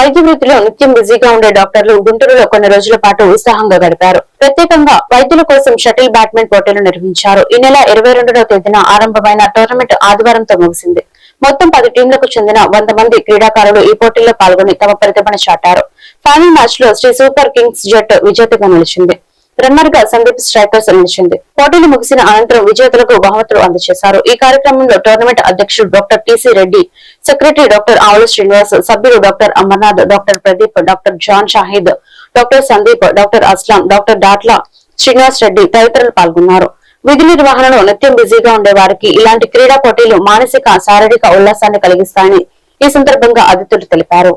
వైద్య వృత్తిలో నిత్యం బిజీగా ఉండే డాక్టర్లు గుంటూరులో కొన్ని రోజుల పాటు ఉత్సాహంగా గడిపారు. ప్రత్యేకంగా వైద్యుల కోసం షటిల్ బ్యాడ్మింటన్ పోటీలు నిర్వహించారు. ఈ నెల ఇరవై రెండవ తేదీన ఆరంభమైన టోర్నమెంట్ ఆదివారంతో ముగిసింది. మొత్తం పది టీంలకు చెందిన వంద మంది క్రీడాకారులు ఈ పోటీల్లో పాల్గొని తమ ప్రతిభను చాటారు. ఫైనల్ మ్యాచ్లో శ్రీ సూపర్ కింగ్స్ జట్టు విజేతగా నిలిచింది. రన్నర్గా సందీప్ స్ట్రైకర్స్ నిలిచింది పోటీలు ముగిసిన అనంతరం విజేతలకు బహుమతులు అందజేశారు. ఈ కార్యక్రమంలో టోర్నమెంట్ అధ్యక్షుడు doctor TC Reddy secretary doctor Avula Srinivas సభ్యులు doctor Amarnath doctor Pradeep doctor John Shahid doctor Sandeep doctor Aslam doctor Datla Srinivas Reddy తదితరులు పాల్గొన్నారు. విధి నిర్వహణలో నిత్యం బిజీగా ఉండే వారికి ఇలాంటి క్రీడా పోటీలు మానసిక శారీరక ఉల్లాసాన్ని కలిగిస్తాయని ఈ సందర్భంగా అతిథులు తెలిపారు.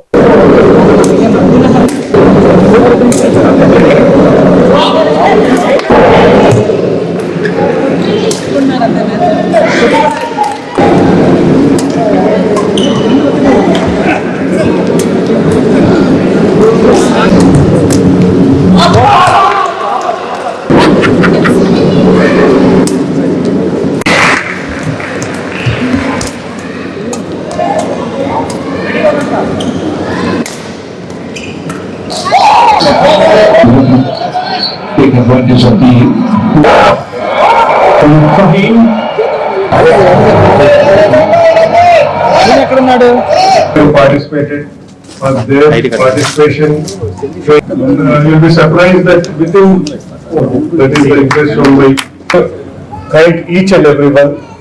take advantage of the Fahim. participated but their participation you'll be surprised that within that is the impress shown by thank each and everyone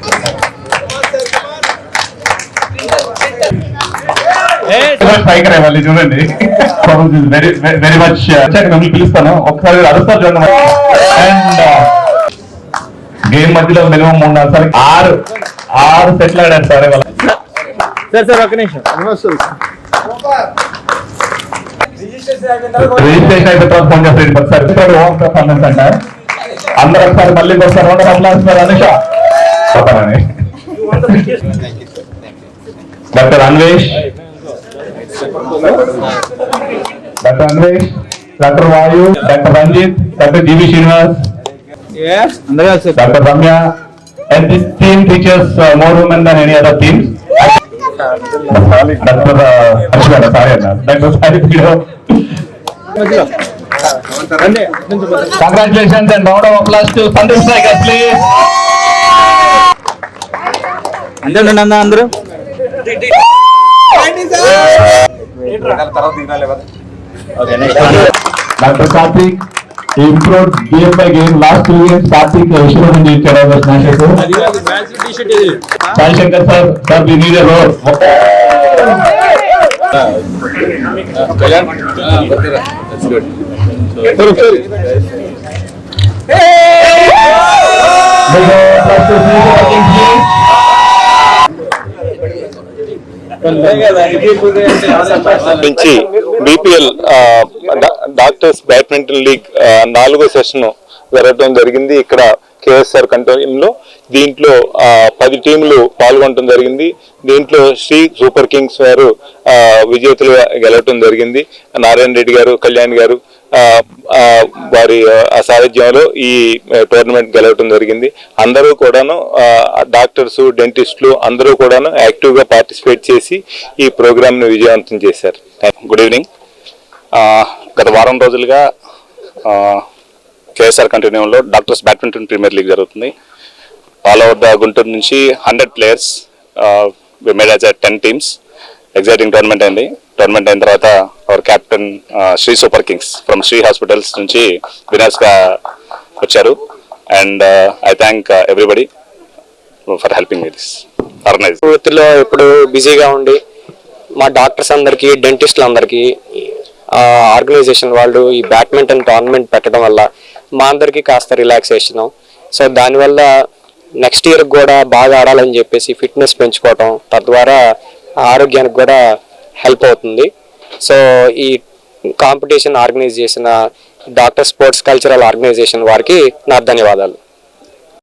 చూడండి. వెరీ వెరీ మచ్ మిమ్మల్ని పిలుస్తాను. ఒకసారి అరుస్తారు చూడండి అండ్ గేమ్ మధ్యలో మినిమం మూడు నాలుగు సార్లు ఆరు ఆరు సెట్లు ఆడారు సార్ ఇవాళ. సార్ సార్ ఒక్క నిమిషం. రిజిస్ట్రేషన్ అయిపోయిన తర్వాత ఫోన్ చేస్తారు ఒకసారి ఇక్కడ హోమ్ పర్ఫార్మెన్స్ అంట. అందరూ ఒకసారి మళ్ళీ ఒకసారి రెండు అమ్మాల్సిన అనుష పోతానని doctor Anvesh doctor Anvesh doctor Vayu doctor Ranjith doctor G V Srinivas అందరూ Dr. Ramya, and this team teaches uh, more women than any other uh, Pido. మధ్యలో రండి నుంచి పోతాం. Congratulations and round of applause to Sandeep Striker, please. అంతే ఉండండి అన్న అందరూ Okay next Dr. Karthik, he improved game by game. Last two games, Karthik uh, Vishnu నుంచి ఇచ్చాడు over smashes. Sai Shankar sir, sir, we need a roar. Big applause to Sri Working Team. నుంచి BPL doctors badminton league నాలుగో session జరగడం జరిగింది. ఇక్కడ KSR కంటోరియంలో దీంట్లో పది టీంలు పాల్గొనడం జరిగింది. దీంట్లో శ్రీ సూపర్ కింగ్స్ వారు విజేతలుగా గెలవటం జరిగింది. నారాయణ రెడ్డి గారు కళ్యాణ్ గారు వారి ఆ, సారథ్యంలో ఈ టోర్నమెంట్ గెలవటం జరిగింది. అందరూ కూడాను డాక్టర్స్ డెంటిస్టులు అందరూ కూడాను యాక్టివ్గా పార్టిసిపేట్ చేసి ఈ ప్రోగ్రామ్ను విజయవంతం చేశారు. గుడ్ ఈవినింగ్ గత వారం రోజులుగా కేఎస్ఆర్ కంటిన్యూలో డాక్టర్స్ బ్యాడ్మింటన్ ప్రీమియర్ లీగ్ జరుగుతుంది. ఆల్ ఓవర్ ద గుంటూరు నుంచి hundred players made as ten teams exciting tournament అయింది. టోర్నమెంట్ అయిన తర్వాత our captain Sri super kings from Sri hospitals నుంచి వినర్స్గా వచ్చారు. And I thank everybody for helping this organise వృత్తిలో ఇప్పుడు బిజీగా ఉండి మా డాక్టర్స్ అందరికి డెంటిస్ట్లు అందరికి ఆర్గనైజేషన్ వాళ్ళు ఈ బ్యాడ్మింటన్ టోర్నమెంట్ పెట్టడం వల్ల మా అందరికి కాస్త రిలాక్సేషన్ సో దానివల్ల నెక్స్ట్ ఇయర్ కూడా బాగా ఆడాలని చెప్పేసి ఫిట్నెస్ పెంచుకోవటం తద్వారా ఆరోగ్యానికి కూడా హెల్ప్ అవుతుంది. సో ఈ కాంపిటీషన్ ఆర్గనైజ్ చేసిన డాక్టర్ స్పోర్ట్స్ కల్చరల్ ఆర్గనైజేషన్ వారికి నా ధన్యవాదాలు.